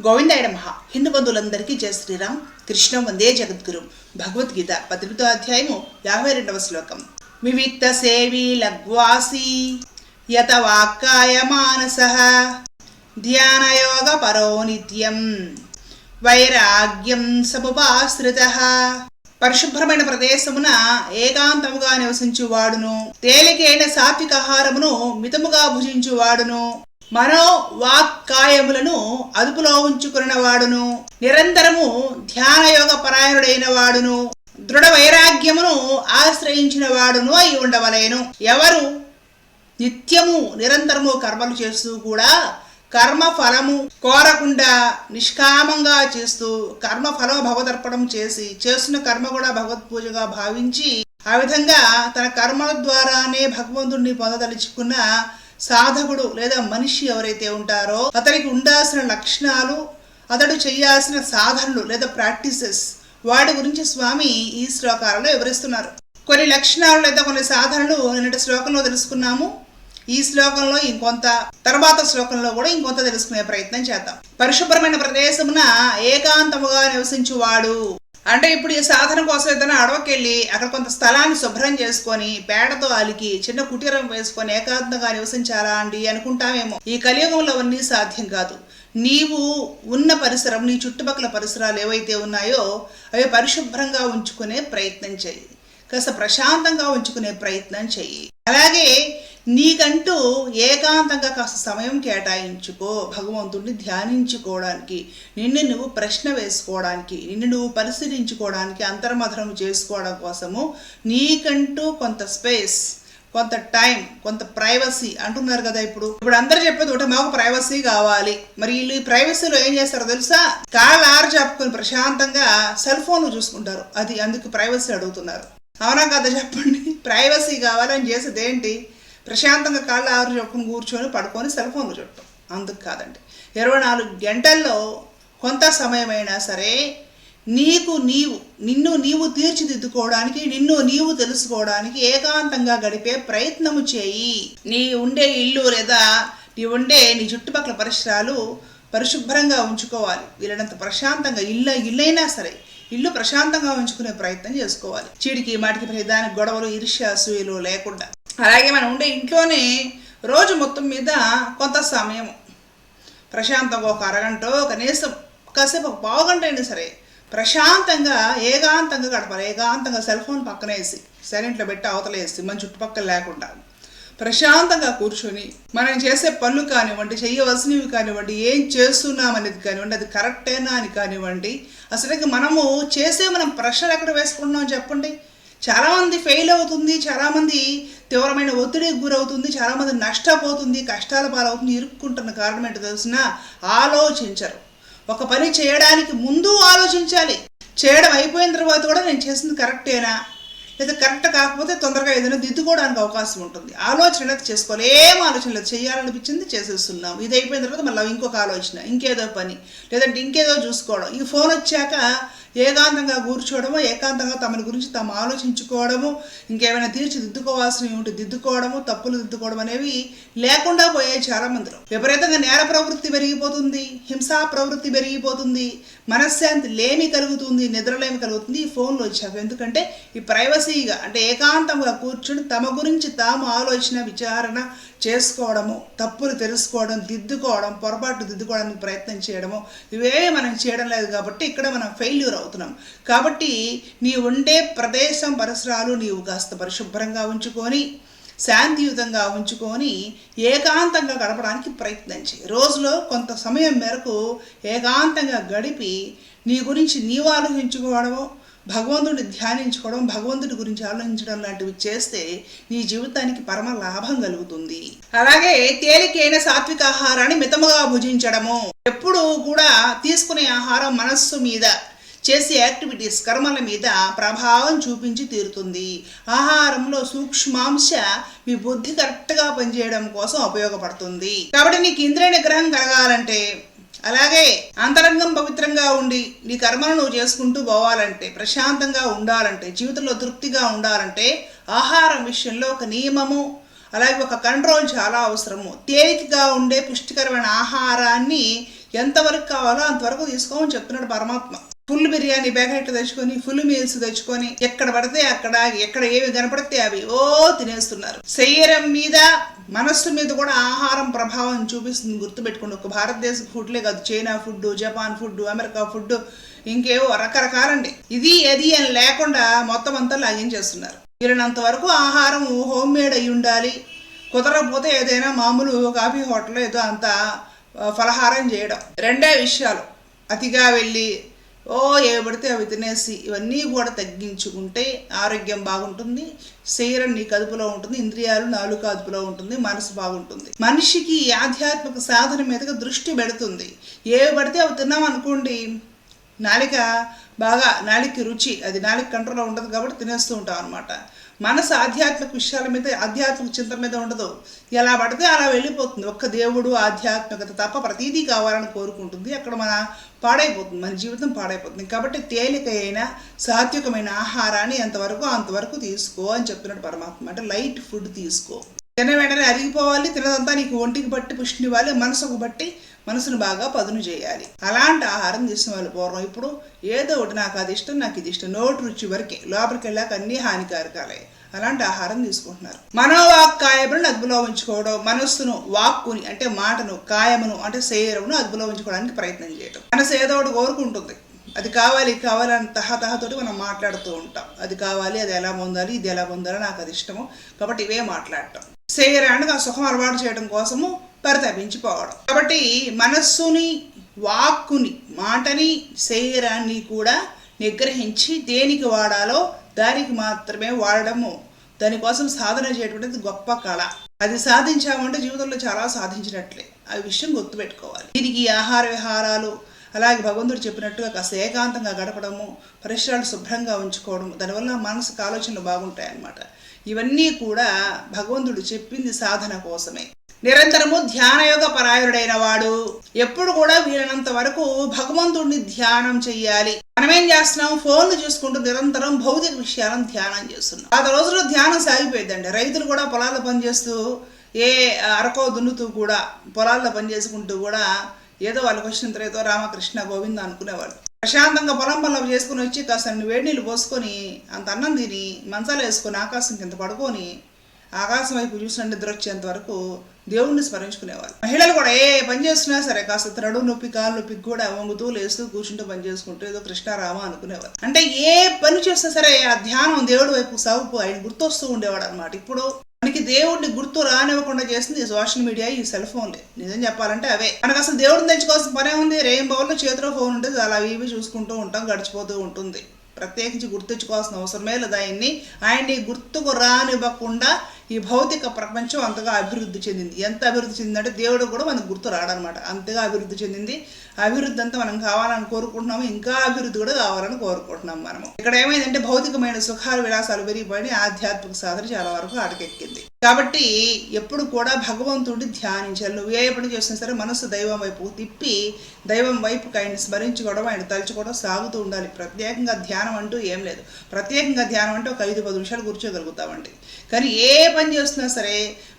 గోవిందాయ మహా హిందూ బంధువులందరికీ జయ శ్రీరామ్. కృష్ణ వందే జగద్గురు. భగవద్గీత పద్దెనిమిదో అధ్యాయము యాభై రెండవ శ్లోకం. వివిక్త సేవీ లగ్వాసి యత వాక్కాయ మానస. ధ్యానయోగ పరో నిత్యం. వైరాగ్యం సముపాశ్రిత. పరిశుభ్రమైన ప్రదేశమున ఏకాంతముగా నివసించువాడును. తేలికైన సాత్విక ఆహారమును మితముగా భుజించువాడును. మనో వాక్కాయములను అదుపులో ఉంచుకున్న వాడును నిరంతరము ధ్యానయోగ పరాయణుడైన వాడును దృఢ వైరాగ్యమును ఆశ్రయించిన వాడును అయి ఉండవలేను. ఎవరు నిత్యము నిరంతరము కర్మలు చేస్తూ కూడా కర్మ ఫలము కోరకుండా నిష్కామంగా చేస్తూ కర్మ ఫలం భగవదర్పణం చేసి చేస్తున్న కర్మ కూడా భగవద్పూజగా భావించి ఆ విధంగా తన కర్మల ద్వారానే భగవంతుడిని పొందదలుచుకున్న సాధకుడు లేదా మనిషి ఎవరైతే ఉంటారో అతనికి ఉండాల్సిన లక్షణాలు అతడు చేయాల్సిన సాధనలు లేదా ప్రాక్టీసెస్ వాటి గురించి స్వామి ఈ శ్లోకాలలో వివరిస్తున్నారు. కొన్ని లక్షణాలు లేదా కొన్ని సాధనలు నిన్నటి శ్లోకంలో తెలుసుకున్నాము. ఈ శ్లోకంలో ఇంకొంత తర్వాత శ్లోకంలో కూడా ఇంకొంత తెలుసుకునే ప్రయత్నం చేద్దాం. పరిశుభ్రమైన ప్రదేశమున ఏకాంతముగా నివసించువాడు. అంటే ఇప్పుడు ఈ సాధన కోసం ఏదైనా అడవకెళ్ళి అక్కడ కొంత స్థలాన్ని శుభ్రం చేసుకొని పేడతో అలికి చిన్న కుటీరం వేసుకొని ఏకాంతంగా నివసించాలా అండి అనుకుంటామేమో ఈ కలియుగంలో అవన్నీ సాధ్యం కాదు. నీవు ఉన్న పరిసరం నీ చుట్టుపక్కల పరిసరాలు ఏవైతే ఉన్నాయో అవి పరిశుభ్రంగా ఉంచుకునే ప్రయత్నం చేయి. కాస్త ప్రశాంతంగా ఉంచుకునే ప్రయత్నం చెయ్యి అలాగే నీకంటూ ఏకాంతంగా కాస్త సమయం కేటాయించుకో భగవంతుడిని ధ్యానించుకోవడానికి నిన్ను నువ్వు ప్రశ్న వేసుకోవడానికి నిన్ను నువ్వు పరిశీలించుకోవడానికి అంతర్మధనం చేసుకోవడం కోసము నీకంటూ కొంత స్పేస్ కొంత టైం కొంత ప్రైవసీ అంటున్నారు కదా ఇప్పుడు. ఇప్పుడు అందరు చెప్పేది ఒకటి మాకు ప్రైవసీ కావాలి. మరి వీళ్ళు ఈ ప్రైవసీలో ఏం చేస్తారో తెలుసా? కాలు ఆరు చెప్పుకొని ప్రశాంతంగా సెల్ ఫోన్ చూసుకుంటారు. అది అందుకు ప్రైవసీ అడుగుతున్నారు. అవునా కదా చెప్పండి? ప్రైవసీ కావాలని చేసేది ఏంటి? ప్రశాంతంగా కాళ్ళు ఆరు చెప్పుకుని కూర్చొని పడుకొని సెల్ ఫోన్లు చుట్టం అందుకు కాదండి. ఇరవై నాలుగు గంటల్లో కొంత సమయమైనా సరే నీకు నీవు నిన్ను నీవు తీర్చిదిద్దుకోవడానికి నిన్ను నీవు తెలుసుకోవడానికి ఏకాంతంగా గడిపే ప్రయత్నము చేయి. నీ ఉండే ఇల్లు లేదా నీ ఉండే నీ చుట్టుపక్కల పరిసరాలు పరిశుభ్రంగా ఉంచుకోవాలి. వీళ్ళనంత ప్రశాంతంగా ఇల్లు ఇల్లైనా సరే ఇల్లు ప్రశాంతంగా ఉంచుకునే ప్రయత్నం చేసుకోవాలి. చీడికి మాటికి ప్రతిదానికి గొడవలు ఈర్ష్య అసూయలు లేకుండా. అలాగే మనం ఉండే ఇంట్లోనే రోజు మొత్తం మీద కొంత సమయం ప్రశాంతంగా ఒక అరగంట కనీసం కాసేపు ఒక పావుగంట అయినా సరే ప్రశాంతంగా ఏకాంతంగా గడపాలి. ఏకాంతంగా సెల్ ఫోన్ పక్కన వేసి సైలెంట్లో పెట్టి అవతలేసి మన చుట్టుపక్కల లేకుండా ప్రశాంతంగా కూర్చొని మనం చేసే పనులు కానివ్వండి చేయవలసినవి కానివ్వండి ఏం చేస్తున్నాం అనేది కానివ్వండి అది కరెక్టేనా అని కానివ్వండి అసలు మనము చేసే మనం ప్రెషర్ ఎక్కడ వేసుకుంటున్నాం చెప్పండి? చాలామంది ఫెయిల్ అవుతుంది చాలామంది తీవ్రమైన ఒత్తిడికి గురవుతుంది చాలామంది నష్టపోతుంది కష్టాల పాలవుతుంది ఇరుక్కుంటున్న కారణం ఏంటో తెలిసిన ఆలోచించరు. ఒక పని చేయడానికి ముందు ఆలోచించాలి. చేయడం అయిపోయిన తర్వాత కూడా నేను చేసింది కరెక్టేనా లేదా కరెక్ట్ కాకపోతే తొందరగా ఏదైనా దిద్దుకోవడానికి అవకాశం ఉంటుంది. ఆలోచన అనేది చేసుకోవాలి ఏం ఆలోచన లేదు చేయాలనిపించింది చేసేస్తున్నాం ఇది అయిపోయిన తర్వాత మళ్ళీ ఇంకొక ఆలోచన ఇంకేదో పని. లేదంటే ఇంకేదో చూసుకోవడం. ఈ ఫోన్ వచ్చాక ఏకాంతంగా కూర్చోవడము ఏకాంతంగా తమని గురించి తాము ఆలోచించుకోవడము ఇంకేమైనా తీర్చిదిద్దుకోవాల్సినవి ఉంటే దిద్దుకోవడము తప్పులు దిద్దుకోవడం అనేవి లేకుండా పోయాయి చాలా మందిలో విపరీతంగా నేర ప్రవృత్తి పెరిగిపోతుంది హింసా ప్రవృత్తి పెరిగిపోతుంది. మనశ్శాంతి లేమి కలుగుతుంది నిద్రలేమి కలుగుతుంది ఈ ఫోన్లు వచ్చాక. ఎందుకంటే ఈ ప్రైవసీగా అంటే ఏకాంతంగా కూర్చుని తమ గురించి తాము ఆలోచన విచారణ చేసుకోవడము తప్పులు తెలుసుకోవడం దిద్దుకోవడం పొరపాటు దిద్దుకోవడానికి ప్రయత్నం చేయడము ఇవే మనం చేయడం లేదు కాబట్టి ఇక్కడ మనం ఫెయిల్యూర్ అవుతున్నాం. కాబట్టి నీ ఉండే ప్రదేశం పరిసరాలు నీవు కాస్త పరిశుభ్రంగా ఉంచుకొని శాంతియుతంగా ఉంచుకొని ఏకాంతంగా గడపడానికి ప్రయత్నం చేయి. రోజులో కొంత సమయం మేరకు ఏకాంతంగా గడిపి నీ గురించి నీవు ఆలోచించుకోవడము భగవంతుడిని ధ్యానించుకోవడం భగవంతుడి గురించి ఆలోచించడం లాంటివి చేస్తే నీ జీవితానికి పరమ లాభం కలుగుతుంది. అలాగే తేలికైన సాత్విక ఆహారాన్ని మితముగా భుజించడము. ఎప్పుడు కూడా తీసుకునే ఆహారం మనస్సు మీద. చేసే యాక్టివిటీస్ కర్మల మీద ప్రభావం చూపించి తీరుతుంది. ఆహారంలో సూక్ష్మాంశ మీ బుద్ధి కరెక్ట్గా పనిచేయడం కోసం ఉపయోగపడుతుంది. కాబట్టి నీకు ఇంద్రియ నిగ్రహం కలగాలంటే అలాగే అంతరంగం పవిత్రంగా ఉండి నీ కర్మను నువ్వు చేసుకుంటూ పోవాలంటే ప్రశాంతంగా ఉండాలంటే జీవితంలో తృప్తిగా ఉండాలంటే ఆహారం విషయంలో ఒక నియమము అలాగే ఒక కంట్రోల్ చాలా అవసరము. తేలికగా ఉండే పుష్టికరమైన ఆహారాన్ని ఎంతవరకు కావాలో అంతవరకు తీసుకోమని చెప్తున్నాడు పరమాత్మ. ఫుల్ బిర్యానీ ప్యాకెట్ తెచ్చుకొని ఫుల్ మీల్స్ తెచ్చుకొని ఎక్కడ పడితే అక్కడ ఎక్కడ ఏవి కనపడితే అవి ఓ తినేస్తున్నారు. శరీరం మీద మనస్సు మీద కూడా ఆహారం ప్రభావం చూపిస్తుంది గుర్తుపెట్టుకోండి. ఒక భారతదేశ ఫుడ్లే కాదు. China food Japan food America food ఇంకేవో రకరకాలండి. ఇది అది అని లేకుండా మొత్తం అంతా లాగించేస్తున్నారు వీరినంత వరకు ఆహారం హోమ్ మేడ్ అయి ఉండాలి. కుదరకపోతే ఏదైనా మామూలు కాఫీ హోటల్ ఏదో అంత ఫలహారం చేయడం. రెండే విషయాలు. అతిగా వెళ్ళి ఓ ఏబడితే అవి తినేసి ఇవన్నీ కూడా తగ్గించుకుంటే ఆరోగ్యం బాగుంటుంది శరీరం నీ కదుపులో ఉంటుంది ఇంద్రియాలు నాలుక అదుపులో ఉంటుంది మనసు బాగుంటుంది. మనిషికి ఆధ్యాత్మిక సాధన మీదగా దృష్టి పెడుతుంది. ఏవి పడితే అవి తిన్నాం అనుకోండి నాలిక బాగా నాలికి రుచి అది నాలిక కంట్రోల్లో ఉంటుంది కాబట్టి తినేస్తూ ఉంటాం అనమాట మనసు ఆధ్యాత్మిక విషయాల మీద ఆధ్యాత్మిక చింతన మీద ఉండదు. ఎలా పడితే అలా వెళ్ళిపోతుంది. ఒక్క దేవుడు ఆధ్యాత్మికత తప్ప ప్రతీదీ కావాలని కోరుకుంటుంది. అక్కడ మన పాడైపోతుంది. మన జీవితం పాడైపోతుంది. కాబట్టి తేలికైన సాత్వికమైన ఆహారాన్ని ఎంతవరకు అంతవరకు తీసుకో అని చెప్తున్నాడు పరమాత్మ. అంటే లైట్ ఫుడ్ తీసుకో. తిన వెంటనే అరిగిపోవాలి. తినదంతా నీకు ఒంటికి బట్టి పుష్టినివ్వాలి. మనసుకు బట్టి మనసును బాగా పదును చేయాలి. అలాంటి ఆహారం తీసిన వాళ్ళు పూర్వం. ఇప్పుడు ఏదో ఒకటి నాకు అది ఇష్టం నాకు ఇది ఇష్టం. నోటి రుచి వరకే. లోపలికి వెళ్ళాక అన్ని హానికారకాలే. అలాంటి ఆహారం తీసుకుంటున్నారు. మనోవాక్ కాయములను అదుపులో ఉంచుకోవడం మనస్సును వాక్కుని అంటే మాటను కాయమును అంటే శరీరమును అదుపులో ఉంచుకోవడానికి ప్రయత్నం చేయడం మనసు ఏదో ఒకటి కోరుకుంటుంది. అది కావాలి కావాలని తహతహతోటి మనం మాట్లాడుతూ ఉంటాం. అది కావాలి అది ఎలా పొందాలి ఇది ఎలా పొందాలి నాకు అది ఇష్టము. కాబట్టి ఇవే మాట్లాడటం. శరీరానికి ఆ సుఖం అలవాటు చేయడం కోసము పరితపించిపోవడం కాబట్టి మనస్సుని వాక్కుని మాటని శరీరాన్ని కూడా నిగ్రహించి దేనికి వాడాలో దానికి మాత్రమే వాడడము. దానికోసం సాధన చేయటువంటిది గొప్ప కళ. అది సాధించామంటే జీవితంలో చాలా సాధించినట్లే. ఆ విషయం గుర్తుపెట్టుకోవాలి. దీనికి ఆహార విహారాలు అలాగే భగవంతుడు చెప్పినట్టుగా కాస్త ఏకాంతంగా గడపడము పరిసరాలు శుభ్రంగా ఉంచుకోవడం దానివల్ల మనసుకు ఆలోచనలు బాగుంటాయి అన్నమాట ఇవన్నీ కూడా భగవంతుడు చెప్పింది సాధన కోసమే. నిరంతరము ధ్యానయోగ పరాయణుడైన వాడు ఎప్పుడు కూడా వీలైనంత వరకు భగవంతుడిని ధ్యానం చెయ్యాలి. మనం ఏం చేస్తున్నాం? ఫోన్లు చూసుకుంటూ నిరంతరం భౌతిక విషయాలను ధ్యానం చేస్తున్నాం. పాత రోజుల్లో ధ్యానం సాగిపోయిందండి రైతులు కూడా పొలాల్లో పనిచేస్తూ ఏ అరకో దున్నుతూ కూడా పొలాల్లో పని చేసుకుంటూ కూడా ఏదో వాళ్ళకి వచ్చిన ఏదో రామకృష్ణ గోవింద అనుకునేవాళ్ళు. ప్రశాంతంగా పొలం పొలం చేసుకుని వచ్చి కాస్త వేడి నీళ్ళు పోసుకొని అంత అన్నం తిని మంచాలు వేసుకొని ఆకాశం కింద పడుకొని ఆకాశం వైపు చూసిన నిద్ర వచ్చేంత వరకు దేవుణ్ణి స్మరించుకునేవాళ్ళు మహిళలు కూడా ఏ పని చేస్తున్నా సరే కాస్త త్రడు నొప్పి కాలు నొప్పికి కూడా వంగుతూ లేస్తూ కూర్చుంటూ పని చేసుకుంటూ ఏదో కృష్ణారామ అనుకునేవారు. అంటే ఏ పని చేసినా సరే ఆ ధ్యానం దేవుడి వైపు సాగుపు ఆయన గుర్తొస్తూ ఉండేవాడు అనమాట ఇప్పుడు మనకి దేవుడిని గుర్తు రానివ్వకుండా చేసింది సోషల్ మీడియా ఈ సెల్ ఫోన్లే. నిజం చెప్పాలంటే అవే. మనకు అసలు దేవుడిని తెచ్చుకోవాల్సిన పనే ఉంది. రేం బౌల్లో చేతిలో ఫోన్ ఉంటుంది అలా అవి ఇవి చూసుకుంటూ ఉంటాం గడిచిపోతూ ఉంటుంది. ప్రత్యేకించి గుర్తించుకోవాల్సిన అవసరమే లేదు ఆయన్ని. ఆయన్ని గుర్తుకు రానివ్వకుండా ఈ భౌతిక ప్రపంచం అంతగా అభివృద్ధి చెందింది. ఎంత అభివృద్ధి చెందిందంటే దేవుడు కూడా మనకు గుర్తు రాడనమాట. అంతగా అభివృద్ధి చెందింది. అభివృద్ధి అంతా మనం కావాలని కోరుకుంటున్నాము. ఇంకా అభివృద్ధి కూడా కావాలని కోరుకుంటున్నాం మనము. ఇక్కడ ఏమైందంటే భౌతికమైన సుఖాలు విలాసాలు పెరిగిపోయి ఆధ్యాత్మిక సాధన చాలా వరకు ఆటకెక్కింది కాబట్టి ఎప్పుడు కూడా భగవంతుడిని ధ్యానించాలి. నువ్వు ఏ పని చేసినా సరే మనసు దైవం వైపు తిప్పి దైవం వైపుకి ఆయన స్మరించుకోవడం ఆయన తలుచుకోవడం సాగుతూ ఉండాలి. ప్రత్యేకంగా ధ్యానం అంటూ ఏం లేదు. ప్రత్యేకంగా ధ్యానం అంటే ఒక ఐదు పది నిమిషాలు కూర్చోగలుగుతామండి. కానీ ఏ పని చేస్తున్నా సరే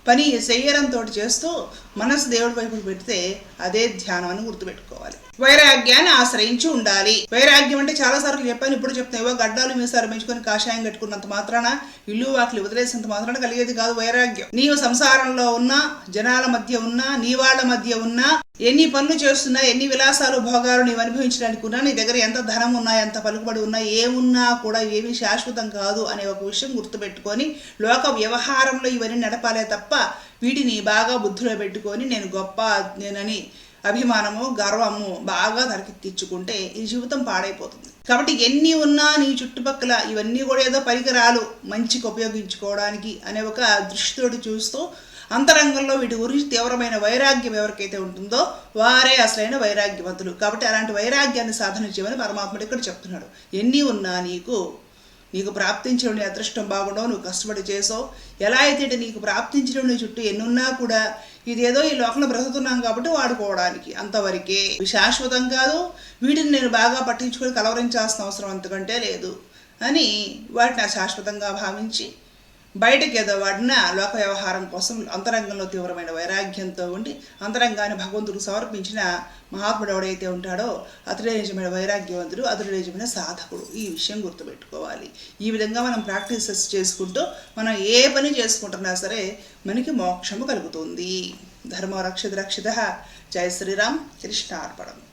పని చేయడంతో చేస్తూ మనసు దేవుడి వైపు పెడితే అదే ధ్యానం అని గుర్తుపెట్టుకోవాలి. వైరాగ్యాన్ని ఆశ్రయించి ఉండాలి. వైరాగ్యం అంటే చాలా సార్లు చెప్పాను ఇప్పుడు చెప్తాను ఏవో గడ్డాలు మీసారు పెంచుకొని కాషాయం కట్టుకున్నంత మాత్రాన ఇల్లు వాకిలు వదిలేసినంత మాత్రాన కలిగేది కాదు వైరాగ్యం. నీవు సంసారంలో ఉన్నా జనాల మధ్య ఉన్నా నీ వాళ్ళ మధ్య ఉన్నా ఎన్ని పనులు చేస్తున్నా ఎన్ని విలాసాలు భోగాలు నీవు అనుభవించడానికి ఉన్నా నీ దగ్గర ఎంత ధనం ఉన్నా ఎంత పలుకుబడి ఉన్నా ఏమున్నా కూడా ఏమీ శాశ్వతం కాదు అనే ఒక విషయం గుర్తుపెట్టుకొని లోక వ్యవహారంలో ఇవన్నీ నడపాలే తప్ప వీటిని బాగా బుద్ధిలో పెట్టుకొని నేను గొప్ప నేనని అభిమానము గర్వము బాగా తరకెత్తించుకుంటే ఈ జీవితం పాడైపోతుంది. కాబట్టి ఎన్ని ఉన్నా నీ చుట్టుపక్కల ఇవన్నీ కూడా ఏదో పరికరాలు మంచికి ఉపయోగించుకోవడానికి అనే ఒక దృష్టితోటి చూస్తూ అంతరంగంలో వీటి గురించి తీవ్రమైన వైరాగ్యం ఎవరికైతే ఉంటుందో వారే అసలైన వైరాగ్యవంతులు. కాబట్టి అలాంటి వైరాగ్యాన్ని సాధన చేయమని పరమాత్ముడు ఇక్కడ చెప్తున్నాడు. ఎన్ని ఉన్నా నీకు నీకు ప్రాప్తించడం నీ అదృష్టం బాగుండవు నువ్వు కష్టపడి చేసావు. ఎలా అయితే నీకు ప్రాప్తించడం నీ చుట్టూ ఎన్నున్నా కూడా ఇదేదో ఈ లోకంలో బ్రతుకుతున్నాం కాబట్టి వాడుకోవడానికి అంతవరకే. శాశ్వతం కాదు వీటిని నేను బాగా పట్టించుకొని కలవరించాల్సిన అవసరం అంతకంటే లేదు. అని వాటిని శాశ్వతంగా భావించి బయటకు ఏదో వాడినా లోక వ్యవహారం కోసం అంతరంగంలో తీవ్రమైన వైరాగ్యంతో ఉండి అంతరంగాన్ని భగవంతుడికి సమర్పించిన మహాత్ముడు ఎవడైతే ఉంటాడో అతడే నిజమైన వైరాగ్యవంతుడు అతడే నిజమైన సాధకుడు. ఈ విషయం గుర్తుపెట్టుకోవాలి. ఈ విధంగా మనం ప్రాక్టీసెస్ చేసుకుంటూ మనం ఏ పని చేసుకుంటున్నా సరే మనకి మోక్షము కలుగుతుంది. ధర్మ రక్షిత రక్షిత. జయ శ్రీరామ్. కృష్ణార్పణం.